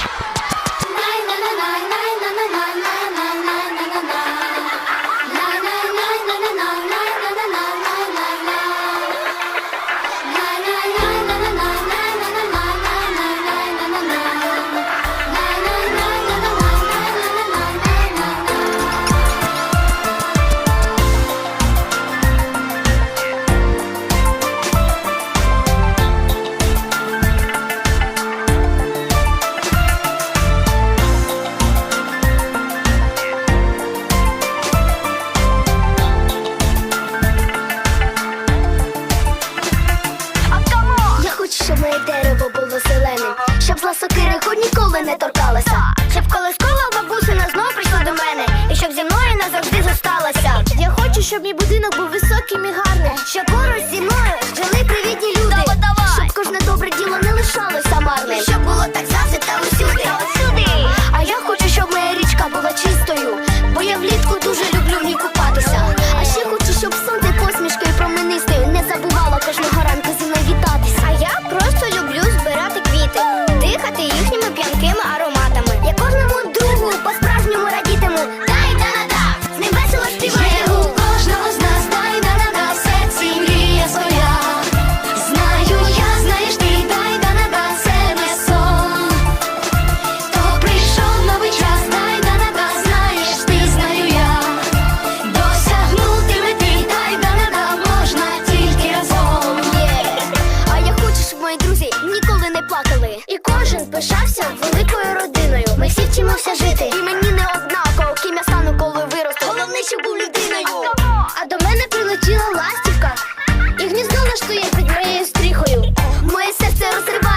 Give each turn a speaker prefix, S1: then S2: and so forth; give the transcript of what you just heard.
S1: Я
S2: щоб мій будь пишався
S1: великою
S2: родиною.
S1: Ми всі вчимося жити. І мені не однаково, ким я стану, коли виросту. Головне, щоб був людиною.
S2: А до мене прилетіла ластівка, і гніздо влаштує під моєю стріхою.
S1: Моє серце розриває.